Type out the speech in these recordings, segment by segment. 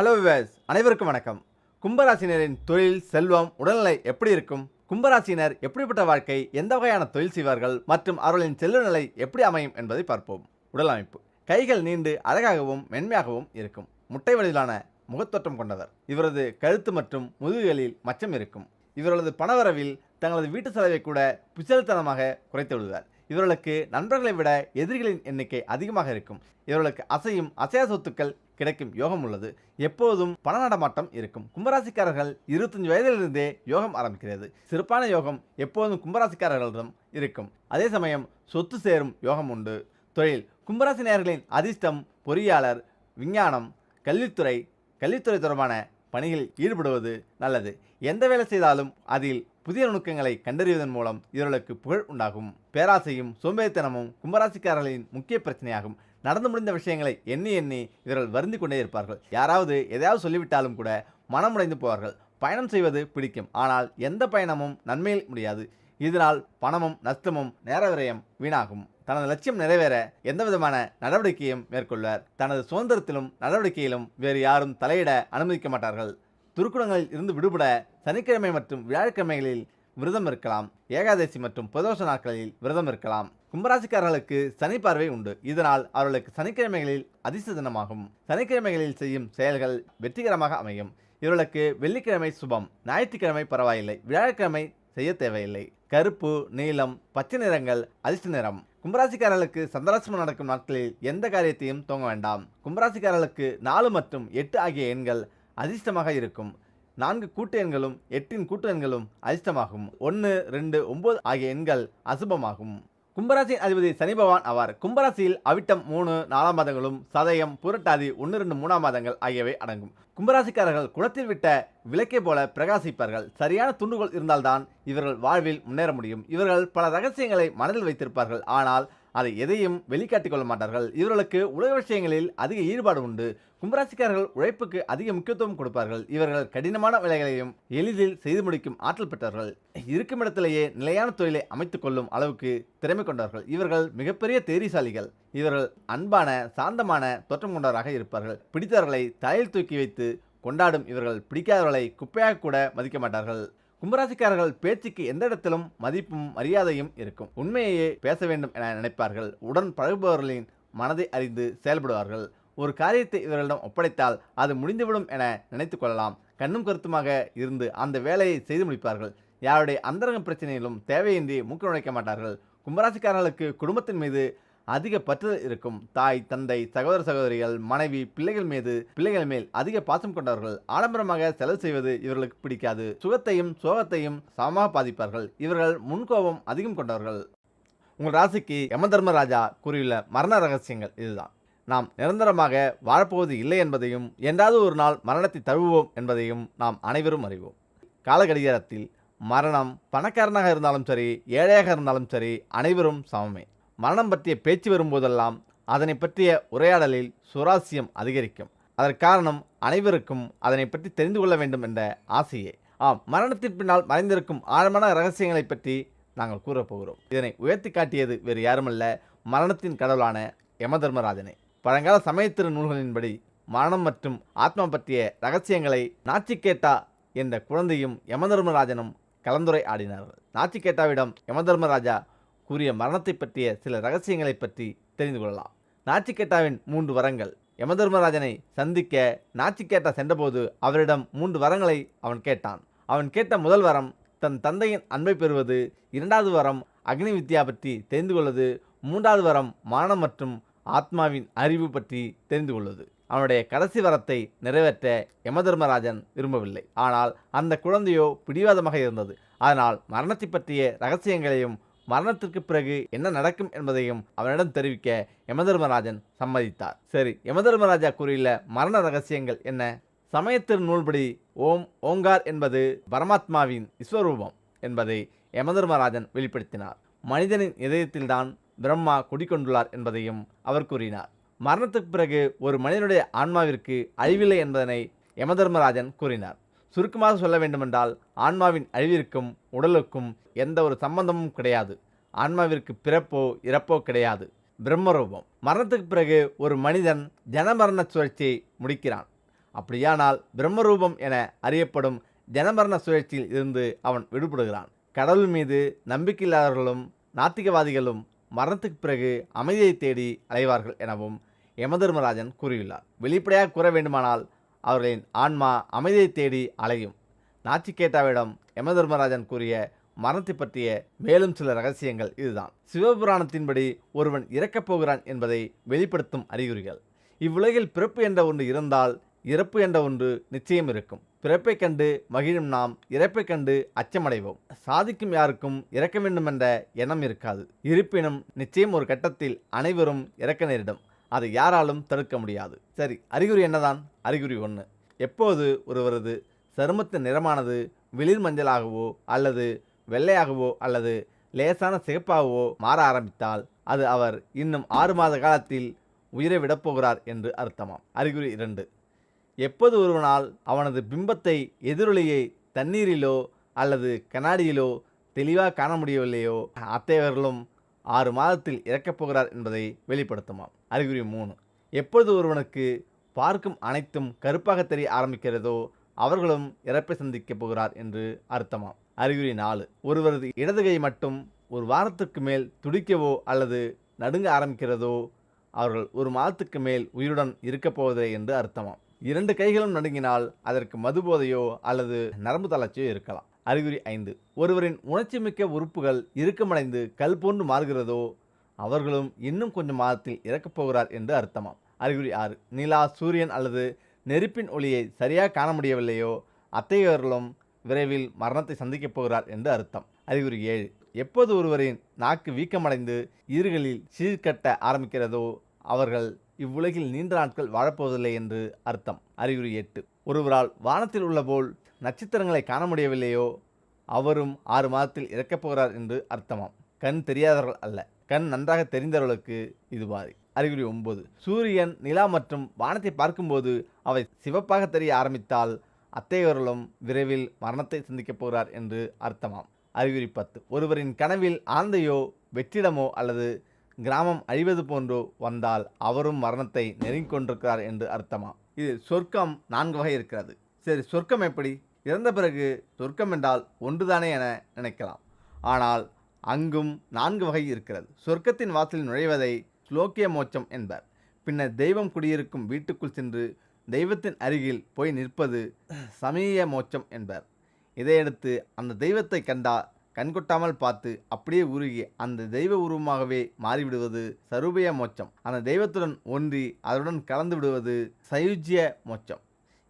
Hello wives அனைவருக்கும் வணக்கம். கும்பராசினரின் தொழில் செல்வம் உடல்நிலை எப்படி இருக்கும்? கும்பராசினர் எப்படிப்பட்ட வாழ்க்கை எந்த வகையான தொழில் செய்வார்கள்? மற்றும் அவர்களின் செல்வ நிலை எப்படி அமையும் என்பதை பார்ப்போம். உடல் அமைப்பு. கைகள் நீண்டு அழகாகவும் மென்மையாகவும் இருக்கும். முட்டை வழியிலான முகத்தோற்றம் கொண்டவர். இவரது கழுத்து மற்றும் முதுகுகளில் மச்சம் இருக்கும். இவர்களது பணவரவில் தங்களது வீட்டு செலவை கூட பிச்சல்தனமாக குறைத்து விடுவார். இவர்களுக்கு நண்பர்களை விட எதிரிகளின் எண்ணிக்கை அதிகமாக இருக்கும். இவர்களுக்கு அசையும் அசையா சொத்துக்கள் கிடைக்கும் யோகம் உள்ளது. எப்போதும் பண நடமாட்டம் இருக்கும். கும்பராசிக்காரர்கள் இருபத்தஞ்சு வயதிலிருந்தே யோகம் ஆரம்பிக்கிறது. சிறப்பான யோகம் எப்போதும் கும்பராசிக்காரர்களிடம் இருக்கும். அதே சமயம் சொத்து சேரும் யோகம் உண்டு. தொழில். கும்பராசி நேயர்களின் அதிர்ஷ்டம் பொறியாளர் விஞ்ஞானம் கல்வித்துறை. கல்வித்துறை தொடர்பான பணிகளில் ஈடுபடுவது நல்லது. எந்த வேலை செய்தாலும் அதில் புதிய நுணுக்கங்களை கண்டறிவதன் மூலம் இவர்களுக்கு புகழ் உண்டாகும். பேராசையும் சோம்பேறித்தனமும் கும்பராசிக்காரர்களின் முக்கிய பிரச்சனையாகும். நடந்து முடிந்த விஷயங்களை எண்ணி எண்ணி இவர்கள் வருந்தி கொண்டே இருப்பார்கள். யாராவது எதையாவது சொல்லிவிட்டாலும் கூட மனமுடைந்து போவார்கள். பயணம் செய்வது பிடிக்கும். ஆனால் எந்த பயணமும் நன்மையில் முடியாது. இதனால் பணமும் நஷ்டமும் நேர விரயம் வீணாகும். தனது லட்சியம் நிறைவேற எந்த விதமான நடவடிக்கையும் மேற்கொள்வர். தனது சுதந்திரத்திலும் நடவடிக்கையிலும் வேறு யாரும் தலையிட அனுமதிக்க மாட்டார்கள். துருக்குடங்களில் இருந்து விடுபட சனிக்கிழமை மற்றும் வியாழக்கிழமைகளில் விரதம் இருக்கலாம். ஏகாதசி மற்றும் பிரதோஷ நாட்களில் விரதம் இருக்கலாம். கும்பராசிக்காரர்களுக்கு சனி பார்வை உண்டு. இதனால் அவர்களுக்கு சனிக்கிழமைகளில் அதிர்ஷ்ட தினமாகும். சனிக்கிழமைகளில் செய்யும் செயல்கள் வெற்றிகரமாக அமையும். இவர்களுக்கு வெள்ளிக்கிழமை சுபம் ஞாயிற்றுக்கிழமை பரவாயில்லை வியாழக்கிழமை செய்ய தேவையில்லை. கருப்பு நீலம் பச்சை நிறங்கள் அதிர்ஷ்ட நிறம். கும்பராசிக்காரர்களுக்கு சந்திராசிரமம் நடக்கும் நாட்களில் எந்த காரியத்தையும் துவங்க வேண்டாம். கும்பராசிக்காரர்களுக்கு நாலு மற்றும் எட்டு ஆகிய எண்கள் அதிர்ஷ்டமாக இருக்கும். நான்கு கூட்டு எண்களும் எட்டின் கூட்டு எண்களும் அதிர்ஷ்டமாகும். ஒன்று ரெண்டு ஒம்பது ஆகிய எண்கள் அசுபமாகும். கும்பராசியின் அதிபதி சனி பகவான் ஆவார். கும்பராசியில் அவிட்டம் மூணு நாலாம் மாதங்களும் சதயம் புரட்டாதி ஒன்று ரெண்டு மூணாம் மாதங்கள் ஆகியவை அடங்கும். கும்பராசிக்காரர்கள் குளத்தில் விட்ட விளக்கை போல பிரகாசிப்பார்கள். சரியான துண்டுகோல் இருந்தால்தான் இவர்கள் வாழ்வில் முன்னேற முடியும். இவர்கள் பல ரகசியங்களை மனதில் வைத்திருப்பார்கள். ஆனால் அதை எதையும் வெளிக்காட்டிக் கொள்ள மாட்டார்கள். இவர்களுக்கு உலக விஷயங்களில் அதிக ஈடுபாடு உண்டு. கும்பராசிக்காரர்கள் உழைப்புக்கு அதிக முக்கியத்துவம் கொடுப்பார்கள். இவர்கள் கடினமான வேலைகளையும் எளிதில் செய்து முடிக்கும் ஆற்றல் பெற்றார்கள் இருக்கும் இடத்திலேயே நிலையான தொழிலை அமைத்துக் கொள்ளும் அளவுக்கு திறமை கொண்டார்கள் இவர்கள் மிகப்பெரிய தேரிசாலிகள் இவர்கள் அன்பான சாந்தமான தோற்றம் கொண்டவராக இருப்பார்கள். பிடித்தவர்களை தலையில் தூக்கி வைத்து கொண்டாடும் இவர்கள் பிடிக்காதவர்களை குப்பையாக கூட மதிக்க மாட்டார்கள். கும்பராசிக்காரர்கள் பேச்சுக்கு எந்த இடத்திலும் மதிப்பும் மரியாதையும் இருக்கும். உண்மையையே பேச வேண்டும் என நினைப்பார்கள். உடன் பழகுபவர்களின் மனதை அறிந்து செயல்படுவார்கள். ஒரு காரியத்தை இவர்களிடம் ஒப்படைத்தால் அது முடிந்துவிடும் என நினைத்து கொள்ளலாம். கண்ணும் கருத்துமாக இருந்து அந்த வேலையை செய்து முடிப்பார்கள். யாருடைய அந்தரங்க பிரச்சனையிலும் தேவையின்றி மூக்க நுழைக்க மாட்டார்கள். கும்பராசிக்காரர்களுக்கு குடும்பத்தின் மீது அதிக பற்றுதல் இருக்கும். தாய் தந்தை சகோதர சகோதரிகள் மனைவி பிள்ளைகள் மீது பிள்ளைகள் மேல் அதிக பாசம் கொண்டவர்கள் ஆடம்பரமாக செலவு செய்வது இவர்களுக்கு பிடிக்காது. சுகத்தையும் சோகத்தையும் சமமாக பாதிப்பார்கள் இவர்கள் முன்கோபம் அதிகம் கொண்டவர்கள். உங்கள் ராசிக்கு யம தர்மராஜா கூறியுள்ள மரண ரகசியங்கள் இதுதான். நாம் நிரந்தரமாக வாழப்போவது இல்லை என்பதையும் என்றாவது ஒரு நாள் மரணத்தை தழுவுவோம் என்பதையும் நாம் அனைவரும் அறிவோம். காலகடிகாரத்தில் மரணம் பணக்காரனாக இருந்தாலும் சரி ஏழையாக இருந்தாலும் சரி அனைவரும் சமமே. மரணம் பற்றிய பேச்சு வரும்போதெல்லாம் அதனை பற்றிய உரையாடலில் சுராசியம் அதிகரிக்கும். அதற்கு காரணம் அனைவருக்கும் அதனை பற்றி தெரிந்து கொள்ள வேண்டும் என்ற ஆசையே. ஆம் மரணத்தின் பின்னால் மறைந்திருக்கும் ஆழமான ரகசியங்களை பற்றி நாங்கள் கூறப்போகிறோம் இதனை உயர்த்தி காட்டியது வேறு யாருமல்ல மரணத்தின் கடவுளான யமதர்மராஜனே. பழங்கால சமயத்திரு நூல்களின்படி மரணம் மற்றும் ஆத்மா பற்றிய ரகசியங்களை நாச்சிகேட்டா என்ற குழந்தையும் யமதர்மராஜனும் கலந்துரை ஆடினார்கள் நாச்சிகேட்டாவிடம் யமதர்மராஜா கூறிய மரணத்தை பற்றிய சில ரகசியங்களை பற்றி தெரிந்து கொள்ளலாம். நாச்சிகேட்டாவின் மூன்று வரங்கள். யமதர்மராஜனை சந்திக்க நாச்சிகேட்டா சென்றபோது அவரிடம் மூன்று வரங்களை அவன் கேட்டான். அவன் கேட்ட முதல் வரம் தன் தந்தையின் அன்பை பெறுவது இரண்டாவது வரம் அக்னி வித்யா பற்றி தெரிந்து கொள்வது மூன்றாவது வரம் மானம் மற்றும் ஆத்மாவின் அறிவு பற்றி தெரிந்து கொள்வது. அவனுடைய கடைசி வரத்தை நிறைவேற்ற யமதர்மராஜன் விரும்பவில்லை. ஆனால் அந்த குழந்தையோ பிடிவாதமாக இருந்தது. அதனால் மரணத்தை பற்றிய ரகசியங்களையும் மரணத்திற்கு பிறகு என்ன நடக்கும் என்பதையும் அவனிடம் தெரிவிக்க யமதர்மராஜன் சம்மதித்தார். சரி யமதர்மராஜா கூறியுள்ள மரண ரகசியங்கள் என்ன? சமயத்தின் நூல்படி ஓம் ஓங்கார் என்பது பரமாத்மாவின் விஸ்வரூபம் என்பதை யமதர்மராஜன் வெளிப்படுத்தினார். மனிதனின் இதயத்தில்தான் பிரம்மா குடிக்கொண்டுள்ளார் என்பதையும் அவர் கூறினார். மரணத்துக்கு பிறகு ஒரு மனிதனுடைய ஆன்மாவிற்கு அழிவில்லை என்பதனை யமதர்மராஜன் கூறினார். சுருக்கமாக சொல்ல வேண்டுமென்றால் ஆன்மாவின் அழிவிற்கும் உடலுக்கும் எந்த ஒரு சம்பந்தமும் கிடையாது. ஆன்மாவிற்கு பிறப்போ இறப்போ கிடையாது. பிரம்மரூபம். மரணத்துக்கு பிறகு ஒரு மனிதன் ஜனமரண சுழற்சியை முடிக்கிறான். அப்படியானால் பிரம்மரூபம் என அறியப்படும் ஜனமரண சுழற்சியில் இருந்து அவன் விடுபடுகிறான். கடவுள் மீது நம்பிக்கையில்லாதவர்களும் நாத்திகவாதிகளும் மரணத்துக்கு பிறகு அமைதியை தேடி அலைவார்கள் எனவும் யமதர்மராஜன் கூறியுள்ளார். வெளிப்படையாக கூற வேண்டுமானால் அவர்களின் ஆன்மா அமைதியை தேடி அலையும். நாச்சிகேட்டாவிடம் யமதர்மராஜன் கூறிய மரணத்தை பற்றிய மேலும் சில ரகசியங்கள் இதுதான். சிவபுராணத்தின்படி ஒருவன் இறக்கப் போகிறான் என்பதை வெளிப்படுத்தும் அறிகுறிகள். இவ்வுலகில் பிறப்பு என்ற ஒன்று இருந்தால் இறப்பு என்ற ஒன்று நிச்சயம் இருக்கும். பிறப்பைக் கண்டு மகிழும் நாம் இறப்பைக் கண்டு அச்சமடைவோம். சாதிக்கும் யாருக்கும் இறக்க வேண்டும் என்ற எண்ணம் இருக்காது. இருப்பினும் நிச்சயம் ஒரு கட்டத்தில் அனைவரும் இறக்க நேரிடும். அதை யாராலும் தடுக்க முடியாது. சரி அறிகுறி என்னதான்? அறிகுறி ஒன்று எப்போது ஒருவரது சருமத்தின் நிறமானது வெளிர் மஞ்சளாகவோ அல்லது வெள்ளையாகவோ அல்லது லேசான சிகப்பாகவோ மாற ஆரம்பித்தால் அது அவர் இன்னும் ஆறு மாத காலத்தில் உயிரை விடப்போகிறார் என்று அர்த்தமாம். அறிகுறி இரண்டு. எப்போது ஒருவனால் அவனது பிம்பத்தை எதிரொலியை தண்ணீரிலோ அல்லது கண்ணாடியிலோ தெளிவாக காண முடியவில்லையோ அத்தகையவர்களும் ஆறு மாதத்தில் இறக்கப் போகிறார் என்பதை வெளிப்படுத்துமாம். அறிகுறி மூணு. எப்பொழுது ஒருவனுக்கு பார்க்கும் அனைத்தும் கருப்பாக தெரிய ஆரம்பிக்கிறதோ அவர்களும் இறப்பை சந்திக்கப் போகிறார் என்று அர்த்தமாம். அறிகுறி நாலு. ஒருவரது இடதுகை மட்டும் ஒரு வாரத்துக்கு மேல் துடிக்கவோ அல்லது நடுங்க ஆரம்பிக்கிறதோ அவர்கள் ஒரு மாதத்துக்கு மேல் உயிருடன் இருக்கப் போவதே என்று அர்த்தமாம். இரண்டு கைகளும் நடுங்கினால் அதற்கு மதுபோதையோ அல்லது நரம்பு தளர்ச்சியோ இருக்கலாம். அறிகுறி ஐந்து. ஒருவரின் உணர்ச்சிமிக்க உறுப்புகள் இறுக்கமடைந்து கல் போன்று மாறுகிறதோ அவர்களும் இன்னும் கொஞ்சம் மாதத்தில் இறக்கப் போகிறார் என்று அர்த்தமாம். அறிகுறி ஆறு. நிலா சூரியன் அல்லது நெருப்பின் ஒளியை சரியாக காண முடியவில்லையோ அத்தையவர்களும் விரைவில் மரணத்தை சந்திக்கப் போகிறார் என்று அர்த்தம். அறிகுறி ஏழு. எப்போது ஒருவரின் நாக்கு வீக்கமடைந்து ஈறுகளில் சீர்கட்ட ஆரம்பிக்கிறதோ அவர்கள் இவ்வுலகில் நீண்ட நாட்கள் வாழப்போவதில்லை என்று அர்த்தம். அறிகுறி எட்டு. ஒருவரால் வானத்தில் உள்ள போல் நட்சத்திரங்களை காண முடியவில்லையோ அவரும் ஆறு மாதத்தில் இறக்கப் போகிறார் என்று அர்த்தமாம். கண் தெரியாதவர்கள் அல்ல. கண் நன்றாக தெரிந்தவர்களுக்கு இது பாதி. அறிகுறி ஒன்பது. சூரியன் நிலா மற்றும் வானத்தை பார்க்கும்போது அவை சிவப்பாக தெரிய ஆரம்பித்தால் அத்தையவர்களும் விரைவில் மரணத்தை சிந்திக்கப் போகிறார் என்று அர்த்தமாம். அறிகுறி பத்து. ஒருவரின் கனவில் ஆந்தையோ வெற்றிடமோ அல்லது கிராமம் அழிவது போன்றோ வந்தால் அவரும் மரணத்தை நெருங்கிக் கொண்டிருக்கிறார் என்று அர்த்தமாம். இது சொர்க்கம் நான்கு வகை இருக்கிறது. சரி சொர்க்கம் எப்படி? இறந்த பிறகு சொர்க்கம் என்றால் ஒன்றுதானே என நினைக்கலாம். ஆனால் அங்கும் நான்கு வகை இருக்கிறது. சொர்க்கத்தின் வாசலில் நுழைவதை ஸ்லோக்கிய மோட்சம் என்பர். பின்னர் தெய்வம் குடியிருக்கும் வீட்டுக்குள் சென்று தெய்வத்தின் அருகில் போய் நிற்பது சமீய மோட்சம் என்பர். இதையடுத்து அந்த தெய்வத்தை கண்டா கண்கொட்டாமல் பார்த்து அப்படியே உருகி அந்த தெய்வ உருவமாகவே மாறிவிடுவது சரூபய மோட்சம். அந்த தெய்வத்துடன் ஒன்றி அதனுடன் கலந்து விடுவது சயுஜ்ய மோட்சம்.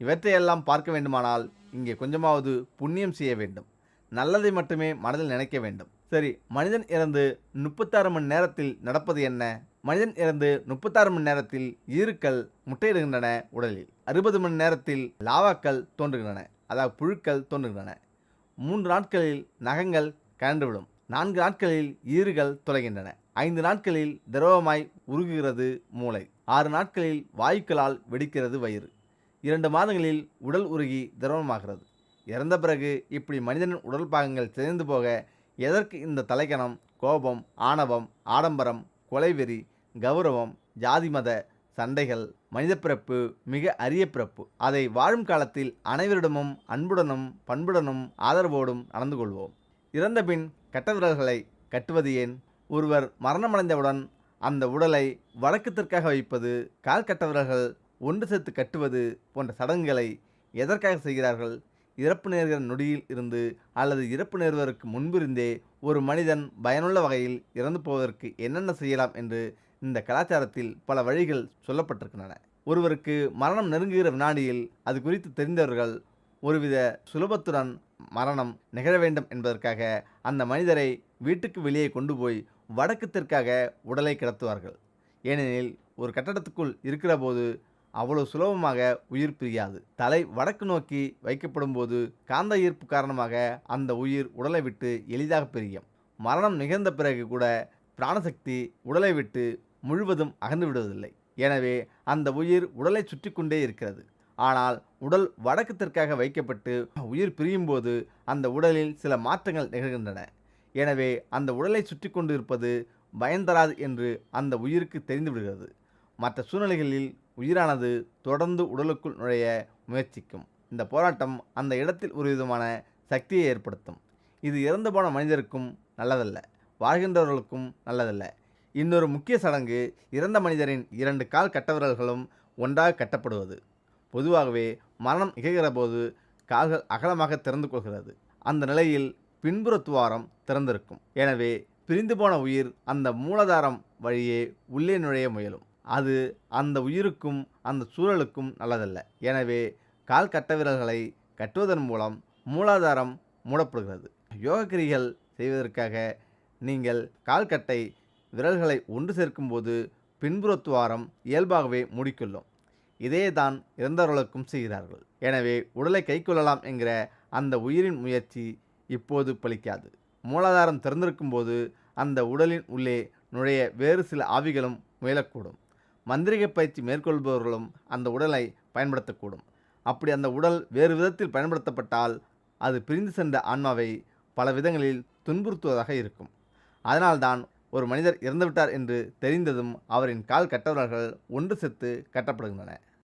இவற்றையெல்லாம் பார்க்க வேண்டுமானால் இங்கே கொஞ்சமாவது புண்ணியம் செய்ய வேண்டும். நல்லதை மட்டுமே மனதில் நினைக்க வேண்டும். சரி மனிதன் இறந்து முப்பத்தாறு மணி நேரத்தில் நடப்பது என்ன? மனிதன் இறந்து முப்பத்தாறு மணி நேரத்தில் ஈருக்கள் முட்டையிடுகின்றன உடலில். அறுபது மணி நேரத்தில் லாவாக்கள் தோன்றுகின்றன. அதாவது புழுக்கள் தோன்றுகின்றன. மூன்று நாட்களில் நகங்கள் கலண்டுவிடும் நான்கு நாட்களில் ஈறுகள் தொலைகின்றன ஐந்து நாட்களில் திரவமாய் உருகுகிறது மூளை. ஆறு நாட்களில் வாயுக்களால் வெடிக்கிறது வயிறு. இரண்டு மாதங்களில் உடல் உருகி திரவமாகிறது. இறந்த பிறகு இப்படி மனிதனின் உடல் பாகங்கள் சிதைந்து போக எதற்கு இந்த தலைக்கணம்? கோபம் ஆணவம் ஆடம்பரம் கொலைவெறி கௌரவம் ஜாதி மத சண்டைகள் மனித பிறப்பு மிக அரிய பிறப்பு. அதை வாழும் காலத்தில் அனைவரிடமும் அன்புடனும் பண்புடனும் ஆதரவோடும் நடந்து கொள்வோம். இறந்த பின் கட்ட விரல்களை கட்டுவது ஏன்? ஒருவர் மரணமடைந்தவுடன் அந்த உடலை வழக்கத்திற்காக வைப்பது கால் கட்ட விரல்கள் ஒன்று சேர்த்து கட்டுவது போன்ற சடங்குகளை எதற்காக செய்கிறார்கள்? இறப்பு நேர்கிற நொடியில் இருந்து அல்லது இறப்பு நேர்வதற்கு முன்பிருந்தே ஒரு மனிதன் பயனுள்ள வகையில் இறந்து போவதற்கு என்னென்ன செய்யலாம் என்று இந்த கலாச்சாரத்தில் பல வழிகள் சொல்லப்பட்டிருக்கின்றன. ஒருவருக்கு மரணம் நெருங்குகிற வினாடியில் அது குறித்து தெரிந்தவர்கள் ஒருவித சுலபத்துடன் மரணம் நிகழ வேண்டும் என்பதற்காக அந்த மனிதரை வீட்டுக்கு வெளியே கொண்டு போய் வடக்கு தெற்காக உடலை கிடத்துவார்கள். ஏனெனில் ஒரு கட்டடத்துக்குள் இருக்கிற போது அவ்வளோ சுலபமாக உயிர் பிரியாது. தலை வடக்கு நோக்கி வைக்கப்படும் போது காந்த ஈர்ப்பு காரணமாக அந்த உயிர் உடலை விட்டு எளிதாக பிரியும். மரணம் நிகழ்ந்த பிறகு கூட பிராணசக்தி உடலை விட்டு முழுவதும் அகன்று விடுவதில்லை. எனவே அந்த உயிர் உடலை சுற்றி கொண்டே இருக்கிறது. ஆனால் உடல் வடக்கு தெற்காக வைக்கப்பட்டு உயிர் பிரியும் போது அந்த உடலில் சில மாற்றங்கள் நிகழ்கின்றன. எனவே அந்த உடலை சுற்றி கொண்டு இருப்பது பயன் தராது என்று அந்த உயிருக்கு தெரிந்து விடுகிறது. மற்ற சூழ்நிலைகளில் உயிரானது தொடர்ந்து உடலுக்குள் நுழைய முயற்சிக்கும். இந்த போராட்டம் அந்த இடத்தில் ஒரு விதமான சக்தியை ஏற்படுத்தும். இது இறந்து போன மனிதருக்கும் நல்லதல்ல வாழ்கின்றவர்களுக்கும் நல்லதல்ல. இன்னொரு முக்கிய சடங்கு இறந்த மனிதரின் இரண்டு கால் கட்டவிரல்களும் ஒன்றாக கட்டப்படுவது. பொதுவாகவே மரணம் நிகழ்கிற போது கால்கள் அகலமாக திறந்து கொள்கிறது. அந்த நிலையில் பின்புற துவாரம் திறந்திருக்கும். எனவே பிரிந்து போன உயிர் அந்த மூலாதாரம் வழியே உள்ளே நுழைய முயலும். அது அந்த உயிருக்கும் அந்த சூழலுக்கும் நல்லதல்ல. எனவே கால் கட்டவிரல்களை கட்டுவதன் மூலம் மூலாதாரம் மூடப்படுகிறது. யோகக்கிரிகள் செய்வதற்காக நீங்கள் கால்கட்டை விரல்களை ஒன்று சேர்க்கும்போது பின்புறத்துவாரம் இயல்பாகவே மூடிக்கொள்ளும். இதே தான் இறந்தவர்களுக்கும் செய்கிறார்கள். எனவே உடலை கைக்கொள்ளலாம் என்கிற அந்த உயிரின் முயற்சி இப்போது பலிக்காது. மூலாதாரம் திறந்திருக்கும் போது அந்த உடலின் உள்ளே நுழைய வேறு சில ஆவிகளும் முயலக்கூடும். மந்திரிக பயிற்சி மேற்கொள்பவர்களும் அந்த உடலை பயன்படுத்தக்கூடும். அப்படி அந்த உடல் வேறு விதத்தில் பயன்படுத்தப்பட்டால் அது பிரிந்து சென்ற ஆன்மாவை பல விதங்களில் துன்புறுத்துவதாக இருக்கும். அதனால்தான் ஒரு மனிதர் இறந்துவிட்டார் என்று தெரிந்ததும் அவரின் கால் கட்டவர்கள் ஒன்று செத்து கட்டப்படுகின்றன.